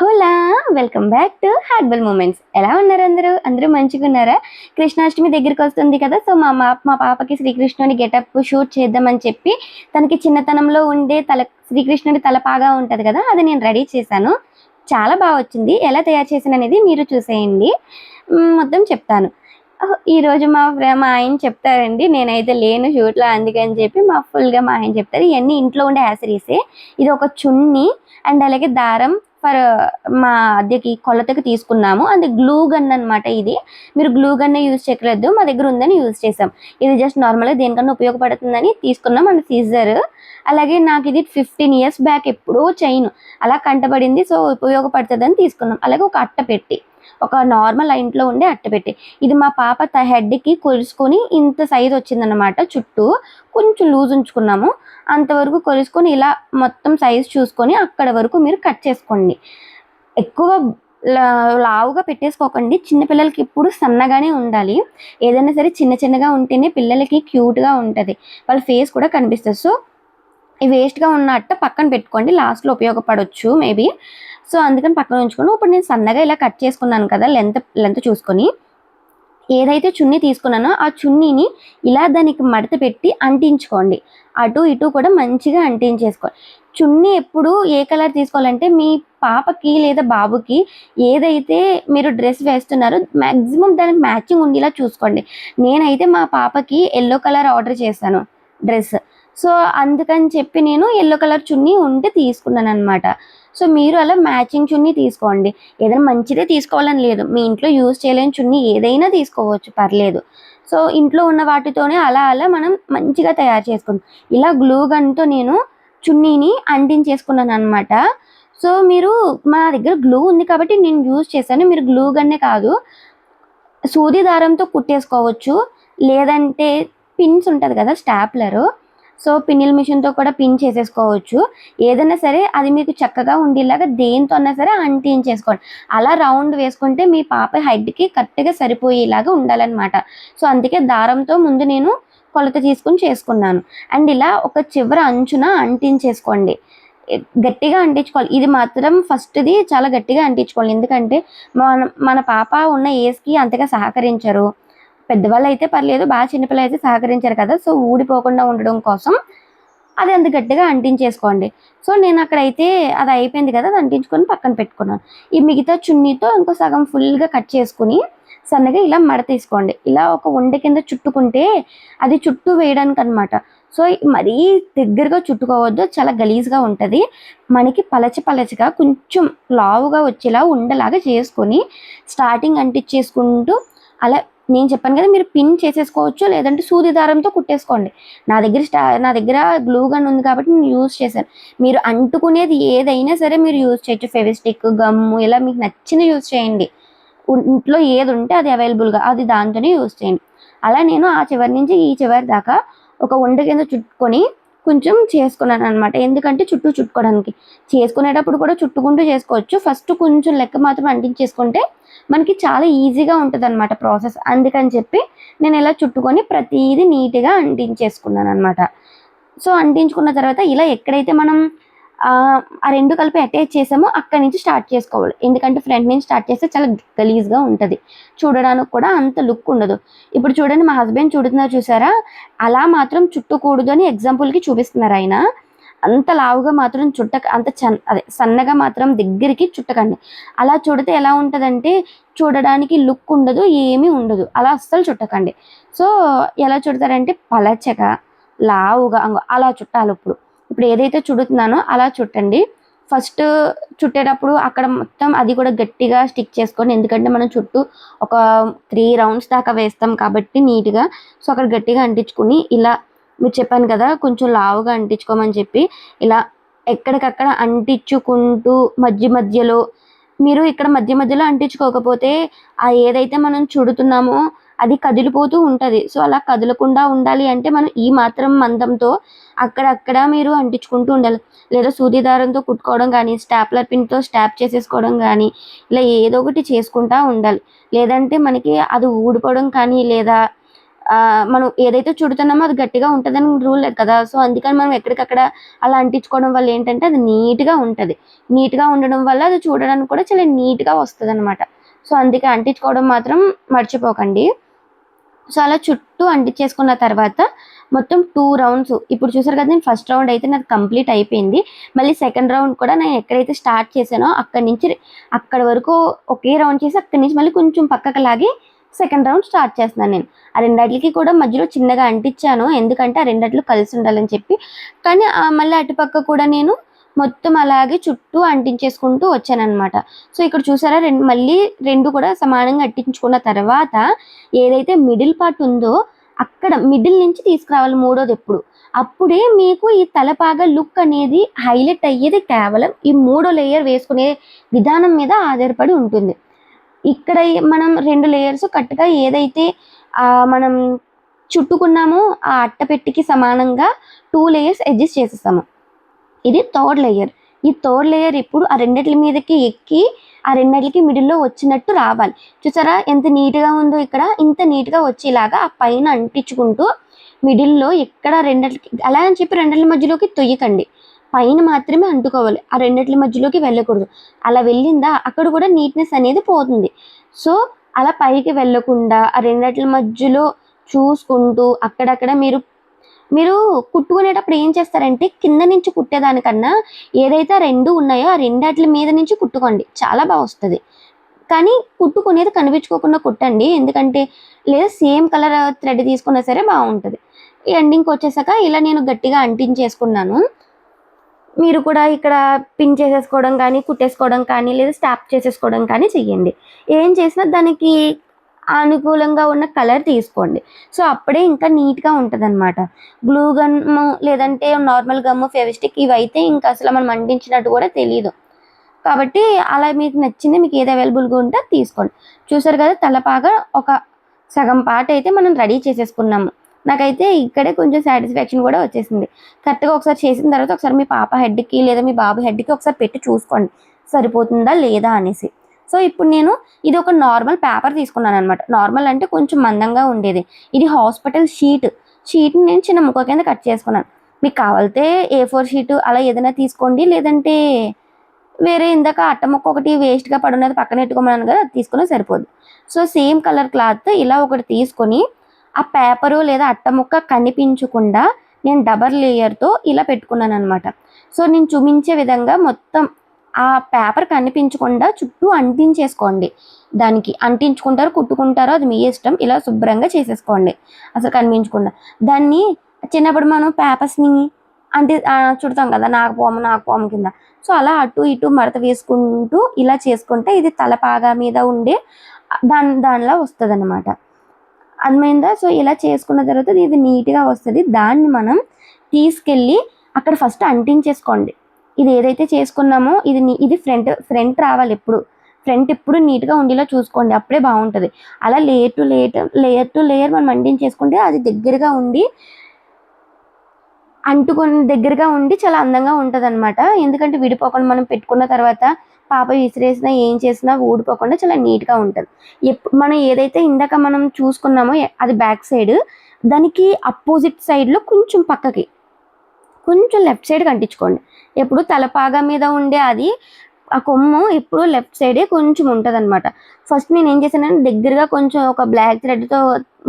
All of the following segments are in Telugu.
Hola welcome back to heartful moments. ఎలా ఉన్నారు అందరూ? అందరూ మంచిగా ఉన్నారా? కృష్ణాష్టమి దగ్గరికి వస్తుంది కదా సో మా మా మా పాపకి శ్రీకృష్ణుని గెటప్ షూట్ చేద్దామని చెప్పి తనకి చిన్నతనంలో ఉండే తల శ్రీకృష్ణుడి తలపాగా ఉంటుంది కదా అది నేను రెడీ చేశాను. చాలా బాగా వచ్చింది. ఎలా తయారు చేశాను అనేది మీరు చూసేయండి. మొత్తం చెప్తాను. ఈరోజు ఈ రోజు మా మా ఆయన చెప్తారండి నేనైతే లేను షూట్లో అందుకని చెప్పి మా ఫుల్గా మా ఆయన చెప్తారు. ఇవన్నీ ఇంట్లో ఉండే యాసరీసే ఇది ఒక చున్నీ అండ్ అలాగే దారం ఫర్ మా అద్దెకి కొలతకి తీసుకున్నాము. అది గ్లూ గన్ అనమాట ఇది. మీరు గ్లూ గన్ యూజ్ చేయలేదు మా దగ్గర ఉందని యూజ్ చేసాం ఇది జస్ట్ నార్మల్గా దేనికన్నా ఉపయోగపడుతుందని తీసుకున్నాం. అండ్ సీజర్ అలాగే నాకు ఇది ఫిఫ్టీన్ ఇయర్స్ బ్యాక్ ఎప్పుడో చైన్ అలా కంటపడింది. సో ఉపయోగపడుతుందని తీసుకున్నాం. అలాగే ఒక అట్ట పెట్టి. ఒక నార్మల్ ఇంట్లో ఉండే అట్టపెట్టి ఇది మా పాప త హెడ్కి కొలుసుకొని ఇంత సైజ్ వచ్చిందనమాట చుట్టూ. కొంచెం లూజ్ ఉంచుకున్నాము. అంతవరకు కొలుసుకొని ఇలా మొత్తం సైజ్ చూసుకొని అక్కడ వరకు మీరు కట్ చేసుకోండి. ఎక్కువ లా- లావుగా పెట్టేసుకోకండి. చిన్నపిల్లలకి ఇప్పుడు సన్నగానే ఉండాలి. ఏదైనా సరే చిన్న చిన్నగా ఉంటేనే పిల్లలకి క్యూట్గా ఉంటుంది. వాళ్ళ ఫేస్ కూడా కనిపిస్తుంది. సో ఈ వేస్ట్గా ఉన్న అట్ట పక్కన పెట్టుకోండి. లాస్ట్లో ఉపయోగపడవచ్చు మేబీ సో అందుకని పక్కన ఉంచుకొని ఇప్పుడు నేను సన్నగా ఇలా కట్ చేసుకున్నాను కదా లెంత్ లెంత్ చూసుకొని. ఏదైతే చున్నీ తీసుకున్నానో ఆ చున్నీని ఇలా దానికి మడత పెట్టి అంటించుకోండి. అటు ఇటు కూడా మంచిగా అంటించేసుకోండి చున్నీ ఎప్పుడు ఏ కలర్ తీసుకోవాలంటే మీ పాపకి లేదా బాబుకి ఏదైతే మీరు డ్రెస్ వేస్తున్నారో మ్యాక్సిమం దానికి మ్యాచింగ్ ఉండేలా చూసుకోండి. నేనైతే మా పాపకి ఎల్లో కలర్ ఆర్డర్ చేశాను డ్రెస్. సో అందుకని చెప్పి నేను ఎల్లో కలర్ చున్నీ ఉంటే తీసుకున్నాను అనమాట సో మీరు అలా మ్యాచింగ్ చున్నీ తీసుకోండి. ఏదైనా మంచిదే తీసుకోవాలని లేదు. మీ ఇంట్లో యూజ్ చేయలేని చున్నీ ఏదైనా తీసుకోవచ్చు పర్లేదు. సో ఇంట్లో ఉన్న వాటితోనే అలా అలా మనం మంచిగా తయారు చేసుకుందాం. ఇలా గ్లూ గన్తో నేను చున్నీని అంటించేసుకున్నాను అనమాట సో మీరు మా దగ్గర గ్లూ ఉంది కాబట్టి నేను యూజ్ చేశాను. మీరు గ్లూ గన్నే కాదు సూది దారంతో కుట్టేసుకోవచ్చు. లేదంటే పిన్స్ ఉంటుంది కదా స్టాప్లర్. సో పిన్నిల్ మిషన్తో కూడా పిన్ చేసేసుకోవచ్చు. ఏదైనా సరే అది మీకు చక్కగా ఉండేలాగా దేంతో అన్నా సరే అంటించేసుకోండి. అలా రౌండ్ వేసుకుంటే మీ పాప హెడ్కి కరెక్ట్గా సరిపోయేలాగా ఉండాలన్నమాట. సో అందుకే దారంతో ముందు నేను కొలత తీసుకుని చేసుకున్నాను. అండ్ ఇలా ఒక చివర అంచున అంటించేసుకోండి. గట్టిగా అంటించుకోవాలి. ఇది మాత్రం ఫస్ట్ది చాలా గట్టిగా అంటించుకోవాలి. ఎందుకంటే మన మన పాప ఉన్న ఏజ్కి అంతగా సహకరించరు. పెద్దవాళ్ళు అయితే పర్లేదు బాగా చిన్నపిల్లలు అయితే సహకరించారు కదా సో ఊడిపోకుండా ఉండడం కోసం అది అంత గట్టిగా అంటించేసుకోండి. సో నేను అక్కడైతే అది అయిపోయింది కదా అది అంటించుకొని పక్కన పెట్టుకున్నాను. ఈ మిగతా చున్నీతో ఇంకో సగం ఫుల్గా కట్ చేసుకుని సన్నగా ఇలా మడ తీసుకోండి. ఇలా ఒక ఉండ కింద చుట్టుకుంటే అది చుట్టూ వేయడానికి అనమాట సో మరీ దగ్గరగా చుట్టుకోవద్దు చాలా గలీజ్గా ఉంటుంది. మనకి పలచ పలచగా కొంచెం లావుగా వచ్చేలా ఉండలాగా చేసుకొని స్టార్టింగ్ అంటించేసుకుంటూ అలా నేను చెప్పాను కదా మీరు పిన్ చేసేసుకోవచ్చు లేదంటే సూది దారంతో కుట్టేసుకోండి. నా దగ్గర స్టా నా దగ్గర గ్లూ గన్ ఉంది కాబట్టి నేను యూజ్ చేశాను. మీరు అంటుకునేది ఏదైనా సరే మీరు యూజ్ చేయొచ్చు. ఫెవిస్టిక్ గమ్ము ఇలా మీకు నచ్చింది యూజ్ చేయండి. ఇంట్లో ఏది ఉంటే అది అవైలబుల్గా అది దాంతోనే యూజ్ చేయండి. అలా నేను ఆ చివరి నుంచి ఈ చివరి దాకా ఒక ఉండ కింద చుట్టుకొని కొంచెం చేసుకున్నాను అనమాట ఎందుకంటే చుట్టూ చుట్టుకోవడానికి. చేసుకునేటప్పుడు కూడా చుట్టుకుంటూ చేసుకోవచ్చు. ఫస్ట్ కొంచెం లెక్క మాత్రం అంటించేసుకుంటే మనకి చాలా ఈజీగా ఉంటుంది అనమాట ప్రాసెస్. అందుకని చెప్పి నేను ఇలా చుట్టుకొని ప్రతిదీ నీట్గా అంటించేసుకున్నాను అనమాట సో అంటించుకున్న తర్వాత ఇలా ఎక్కడైతే మనం ఆ రెండు కలిపి అటాచ్ చేసామో. అక్కడి నుంచి స్టార్ట్ చేసుకోవాలి. ఎందుకంటే ఫ్రంట్ నుంచి స్టార్ట్ చేస్తే చాలా గలీజ్గా ఉంటుంది. చూడడానికి కూడా అంత లుక్ ఉండదు. ఇప్పుడు చూడండి మా హస్బెండ్ చూడుతున్నారు చూసారా? అలా మాత్రం చుట్టకూడదు అని ఎగ్జాంపుల్కి చూపిస్తున్నారు ఆయన. అంత లావుగా మాత్రం చుట్టక అంత చన్ అదే సన్నగా మాత్రం దగ్గరికి చుట్టకండి. అలా చుడితే ఎలా ఉంటుందంటే చూడడానికి లుక్ ఉండదు ఏమీ ఉండదు. అలా అస్సలు చుట్టకండి. సో ఎలా చుడతారంటే పలచగా లావుగా అలా చుట్టాలి ఇప్పుడు ఇప్పుడు ఏదైతే చుడుతున్నానో అలా చుట్టండి. ఫస్ట్ చుట్టేటప్పుడు అక్కడ మొత్తం అది కూడా గట్టిగా స్టిక్ చేసుకొని ఎందుకంటే మనం చుట్టూ ఒక త్రీ రౌండ్స్ దాకా వేస్తాం కాబట్టి నీట్గా. సో అక్కడ గట్టిగా అంటించుకుని ఇలా మీరు చెప్పాను కదా కొంచెం లావుగా అంటించుకోమని చెప్పి ఇలా ఎక్కడికక్కడ అంటించుకుంటూ మధ్య మధ్యలో మీరు ఇక్కడ మధ్య మధ్యలో అంటించుకోకపోతే ఆ ఏదైతే మనం చుడుతున్నామో అది కదిలిపోతూ ఉంటుంది. సో అలా కదలకుండా ఉండాలి అంటే మనం ఈ మాత్రం మందంతో అక్కడక్కడ మీరు అంటించుకుంటూ ఉండాలి. లేదా సూది దారంతో కుట్టుకోవడం కానీ స్టాప్లర్ పిన్తో స్టాప్ చేసేసుకోవడం కానీ ఇలా ఏదో ఒకటి చేసుకుంటా ఉండాలి. లేదంటే మనకి అది ఊడిపోవడం కానీ లేదా మనం ఏదైతే చుడుతున్నామో అది గట్టిగా ఉంటుందని రూల్ లేదు కదా. సో అందుకని మనం ఎక్కడికక్కడ అలా అంటించుకోవడం వల్ల ఏంటంటే అది నీట్గా ఉంటుంది. నీట్గా ఉండడం వల్ల అది చూడడానికి కూడా చాలా నీట్గా వస్తుంది అనమాట సో అందుకే అంటించుకోవడం మాత్రం మర్చిపోకండి. సో అలా చుట్టూ అంటించేసుకున్న తర్వాత మొత్తం టూ రౌండ్స్ ఇప్పుడు చూసారు కదా నేను ఫస్ట్ రౌండ్ అయితే నాకు కంప్లీట్ అయిపోయింది. మళ్ళీ సెకండ్ రౌండ్ కూడా నేను ఎక్కడైతే స్టార్ట్ చేశానో అక్కడి నుంచి అక్కడ వరకు ఒకే రౌండ్ చేసి అక్కడి నుంచి మళ్ళీ కొంచెం పక్కకు లాగి సెకండ్ రౌండ్ స్టార్ట్ చేస్తున్నాను నేను. ఆ రెండట్లకి కూడా మధ్యలో చిన్నగా అంటించాను. ఎందుకంటే ఆ రెండట్లు కలిసి ఉండాలని చెప్పి. కానీ మళ్ళీ అటుపక్క కూడా నేను మొత్తం అలాగే చుట్టూ అంటించేసుకుంటూ వచ్చానన్నమాట. సో ఇక్కడ చూసారా రెండు మళ్ళీ రెండు కూడా సమానంగా అట్టించుకున్న తర్వాత ఏదైతే మిడిల్ పార్ట్ ఉందో అక్కడ మిడిల్ నుంచి తీసుకురావాలి మూడోది ఎప్పుడు. అప్పుడే మీకు ఈ తలపాగా లుక్ అనేది హైలైట్ అయ్యేది కేవలం ఈ మూడో లేయర్ వేసుకునే విధానం మీద ఆధారపడి ఉంటుంది. ఇక్కడ మనం రెండు లేయర్స్ కరెక్ట్గా ఏదైతే మనం చుట్టుకున్నామో ఆ అట్టపెట్టికి సమానంగా టూ లేయర్స్ అడ్జస్ట్ చేసేస్తాము. ఇది థర్డ్ లేయర్. ఈ థర్డ్ లేయర్ ఇప్పుడు ఆ రెండిటి మీదకి ఎక్కి ఆ రెండిటికి మిడిల్లో వచ్చినట్టు రావాలి. చూసారా ఎంత నీట్గా ఉందో ఇక్కడ. ఇంత నీట్గా వచ్చేలాగా ఆ పైన అంటించుకుంటూ మిడిల్లో ఎక్కడ రెండిటికి అలా అని చెప్పి రెండిటి మధ్యలోకి తొయ్యకండి. పైన మాత్రమే అంటుకోవాలి. ఆ రెండిటి మధ్యలోకి వెళ్ళకూడదు. అలా వెళ్ళిందా అక్కడ కూడా నీట్నెస్ అనేది పోతుంది. సో అలా పైకి వెళ్ళకుండా ఆ రెండిటి మధ్యలో చూసుకుంటూ అక్కడక్కడ మీరు మీరు కుట్టుకునేటప్పుడు ఏం చేస్తారంటే కింద నుంచి కుట్టేదానికన్నా ఏదైతే రెండు ఉన్నాయో ఆ రెండాట్ల మీద నుంచి కుట్టుకోండి. చాలా బాగా వస్తుంది. కానీ కుట్టుకునేది కనిపించుకోకుండా కుట్టండి. ఎందుకంటే లేదా సేమ్ కలర్ థ్రెడ్ తీసుకున్నా సరే బాగుంటుంది. ఈ ఎండింగ్కి వచ్చేసాక ఇలా నేను గట్టిగా అంటించేసుకున్నాను. మీరు కూడా ఇక్కడ పిన్ చేసేసుకోవడం కానీ కుట్టేసుకోవడం కానీ లేదా స్టాప్ చేసేసుకోవడం కానీ చెయ్యండి. ఏం చేసినా దానికి అనుకూలంగా ఉన్న కలర్ తీసుకోండి. సో అప్పుడే ఇంకా నీట్గా ఉంటుంది అనమాట గ్లూ గమ్ము లేదంటే నార్మల్ గమ్ము ఫెవిస్టిక్ ఇవి అయితే ఇంకా అసలు మనం అంటించినట్టు కూడా తెలియదు కాబట్టి అలా మీకు నచ్చింది మీకు ఏది అవైలబుల్గా ఉంటే తీసుకోండి. చూసారు కదా తలపాగా ఒక సగం పాట అయితే మనం రెడీ చేసేసుకున్నాము. నాకైతే ఇక్కడే కొంచెం సాటిస్ఫాక్షన్ కూడా వచ్చేసింది. కరెక్ట్గా ఒకసారి చేసిన తర్వాత ఒకసారి మీ పాప హెడ్కి లేదా మీ బాబు హెడ్కి ఒకసారి పెట్టి చూసుకోండి. సరిపోతుందా లేదా అనేసి. సో ఇప్పుడు నేను ఇది ఒక నార్మల్ పేపర్ తీసుకున్నాను అనమాట నార్మల్ అంటే కొంచెం మందంగా ఉండేది. ఇది హాస్పిటల్ షీట్ షీట్ని నేను చిన్న ముక్క కింద కట్ చేసుకున్నాను. మీకు కావాలితే ఏ ఫోర్ షీట్ అలా ఏదైనా తీసుకోండి. లేదంటే వేరే ఇందాక అట్ట ముక్క ఒకటి వేస్ట్గా పడున్నది పక్కన పెట్టుకోమన్నాను కదా అది తీసుకున్నా సరిపోదు. సో సేమ్ కలర్ క్లాత్ ఇలా ఒకటి తీసుకొని ఆ పేపరు లేదా అట్ట ముక్క కనిపించకుండా నేను డబల్ లేయర్తో ఇలా పెట్టుకున్నాను అనమాట సో నేను చూపించే విధంగా మొత్తం ఆ పేపర్ కనిపించకుండా చుట్టూ అంటించేసుకోండి. దానికి అంటించుకుంటారో కుట్టుకుంటారో అది మీ ఇష్టం. ఇలా శుభ్రంగా చేసేసుకోండి. అసలు కనిపించకుండా. దాన్ని చిన్నప్పుడు మనం పేపర్స్ని అంటే చుడతాం కదా నాకు పోము నాకు కింద. సో అలా అటు ఇటు మడత వేసుకుంటూ ఇలా చేసుకుంటే ఇది తలపాగా మీద ఉండే దాని దానిలా వస్తుంది అనమాట అర్థమైందా? సో ఇలా చేసుకున్న తర్వాత ఇది నీట్గా వస్తుంది. దాన్ని మనం తీసుకెళ్ళి అక్కడ ఫస్ట్ అంటించేసుకోండి. ఇది ఏదైతే చేసుకున్నామో ఇది ఇది ఫ్రంట్ ఫ్రంట్ రావాలి ఎప్పుడు. ఫ్రంట్ ఎప్పుడు నీట్గా ఉండేలా చూసుకోండి అప్పుడే బాగుంటుంది. అలా layer to layer layer to layer మనం అంటించేసుకుంటే అది దగ్గరగా ఉండి అంటుకొని దగ్గరగా ఉండి చాలా అందంగా ఉంటుంది అనమాట ఎందుకంటే విడిపోకుండా మనం పెట్టుకున్న తర్వాత పాప విసిరేసినా ఏం చేసినా ఊడిపోకుండా చాలా నీట్గా ఉంటుంది. ఎప్పుడు మనం ఏదైతే ఇందాక మనం చూసుకున్నామో అది బ్యాక్ సైడ్ దానికి అపోజిట్ సైడ్లో కొంచెం పక్కకి కొంచెం లెఫ్ట్ సైడ్ కంటించుకోండి. ఎప్పుడు తలపాగా మీద ఉండే అది ఆ కొమ్ము ఎప్పుడు లెఫ్ట్ సైడే కొంచెం ఉంటుంది అనమాట ఫస్ట్ నేను ఏం చేశానంటే దగ్గరగా కొంచెం ఒక బ్లాక్ థ్రెడ్తో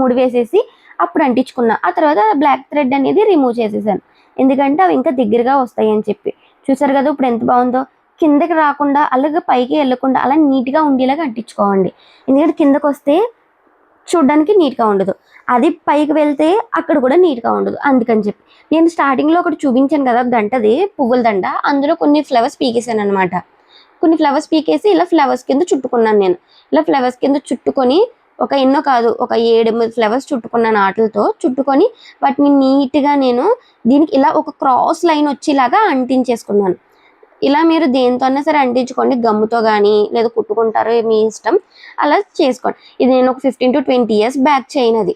ముడి వేసేసి అప్పుడు అంటించుకున్నా. ఆ తర్వాత బ్లాక్ థ్రెడ్ అనేది రిమూవ్ చేసేసాను. ఎందుకంటే అవి ఇంకా దగ్గరగా వస్తాయి అని చెప్పి. చూసారు కదా ఇప్పుడు ఎంత బాగుందో? కిందకి రాకుండా అలాగే పైకి వెళ్ళకుండా అలా నీట్గా ఉండేలాగా అంటించుకోండి. ఎందుకంటే కిందకు వస్తే చూడడానికి నీట్గా ఉండదు. అది పైకి వెళ్తే అక్కడ కూడా నీట్గా ఉండదు. అందుకని చెప్పి. నేను స్టార్టింగ్లో ఒకటి చూపించాను కదా గంటది పువ్వుల దండ. అందులో కొన్ని ఫ్లవర్స్ పీకేసాను అనమాట కొన్ని ఫ్లవర్స్ పీకేసి ఇలా ఫ్లవర్స్ కింద చుట్టుకున్నాను నేను. ఇలా ఫ్లవర్స్ కింద చుట్టుకొని ఒక ఎన్నో కాదు ఒక ఏడు ఫ్లవర్స్ చుట్టుకున్నాను ఆటలతో. చుట్టుకొని వాటిని నీట్గా నేను దీనికి ఇలా ఒక క్రాస్ లైన్ వచ్చేలాగా అంటించేసుకున్నాను. ఇలా మీరు దేనితోనే అయినా సరే అంటించుకోండి. గమ్ముతో కానీ లేదా కుట్టుకుంటారో మీ ఇష్టం. అలా చేసుకోండి. ఇది నేను ఒక fifteen to twenty years back చేయనది.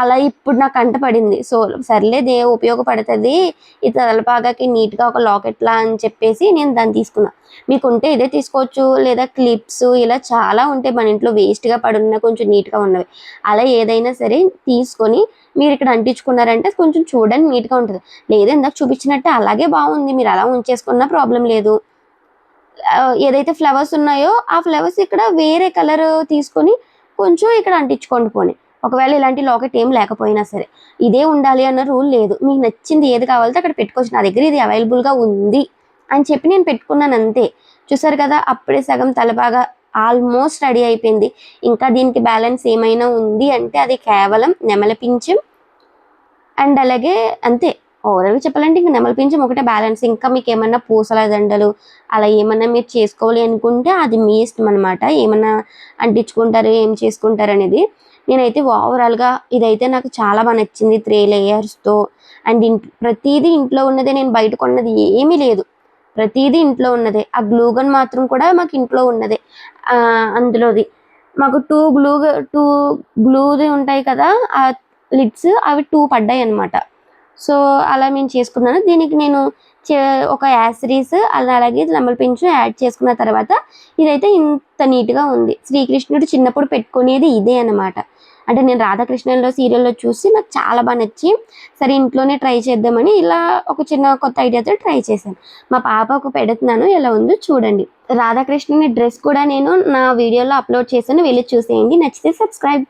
అలా ఇప్పుడు నాకు కంట పడింది. సో సర్లేదే ఉపయోగపడుతుంది ఈ తలపాగాకి నీట్గా ఒక లాకెట్లా అని చెప్పేసి నేను దాన్ని తీసుకున్నా. మీకు ఉంటే ఇదే తీసుకోవచ్చు లేదా క్లిప్స్ ఇలా చాలా ఉంటాయి మన ఇంట్లో వేస్ట్గా పడున్న కొంచెం నీట్గా ఉన్నవి. అలా ఏదైనా సరే తీసుకొని మీరు ఇక్కడ అంటించుకున్నారంటే కొంచెం చూడడానికి నీట్గా ఉంటుంది. లేదా ఇందాక చూపించినట్టు అలాగే బాగుంది మీరు అలా ఉంచేసుకున్నా ప్రాబ్లం లేదు. ఏదైతే ఫ్లవర్స్ ఉన్నాయో ఆ ఫ్లవర్స్ ఇక్కడ వేరే కలర్ తీసుకొని కొంచెం ఇక్కడ అంటించుకోండి పోనీ. ఒకవేళ ఇలాంటి లాకెట్ ఏం లేకపోయినా సరే ఇదే ఉండాలి అన్న రూల్ లేదు. మీకు నచ్చింది ఏది కావాలితే అక్కడ పెట్టుకోవచ్చు. నా దగ్గర ఇది అవైలబుల్గా ఉంది అని చెప్పి నేను పెట్టుకున్నాను అంతే. చూసారు కదా అప్పుడే సగం తలబాగా ఆల్మోస్ట్ రెడీ అయిపోయింది. ఇంకా దీనికి బ్యాలెన్స్ ఏమైనా ఉంది అంటే అది కేవలం నెమలి పింఛం అండ్ అలాగే అంతే. ఓవరాల్గా చెప్పాలంటే ఇంకా నెమలి పింఛం ఒకటే బ్యాలెన్స్. ఇంకా మీకు ఏమన్నా పూసల దండలు అలా ఏమన్నా మీరు చేసుకోవాలి అనుకుంటే అది మీ ఇష్టం అనమాట ఏమన్నా అంటించుకుంటారు ఏం చేసుకుంటారు అనేది నేనైతే ఓవరాల్గా ఇదైతే నాకు చాలా బాగా నచ్చింది త్రీ లేయర్స్తో అండ్ ఇంట్ ప్రతిదీ ఇంట్లో ఉన్నదే నేను బయట కొన్నది ఏమీ లేదు. ప్రతిదీ ఇంట్లో ఉన్నదే. ఆ గ్లూగన్ మాత్రం కూడా మాకు ఇంట్లో ఉన్నదే. అందులోది. మాకు టూ గ్లూ టూ గ్లూది ఉంటాయి కదా ఆ లిడ్స్ అవి టూ పడ్డాయి అనమాట సో అలా నేను చేసుకున్నాను. దీనికి నేను చే- ఒక యాసరీస్ అలా అలాగే నెమలి పింఛు యాడ్ చేసుకున్న తర్వాత ఇదైతే ఇంత నీట్గా ఉంది. శ్రీకృష్ణుడు చిన్నప్పుడు పెట్టుకునేది ఇదే అన్నమాట. అంటే నేను రాధాకృష్ణలో సీరియల్లో చూసి నాకు చాలా బాగా నచ్చి సరే ఇంట్లోనే ట్రై చేద్దామని ఇలా ఒక చిన్న కొత్త ఐడియాతో ట్రై చేశాను. మా పాపకు పెడుతున్నాను. ఎలా ఉందో చూడండి. రాధాకృష్ణుని డ్రెస్ కూడా నేను నా వీడియోలో అప్లోడ్ చేశాను. వెళ్ళి చూసేయండి. నచ్చితే సబ్స్క్రైబ్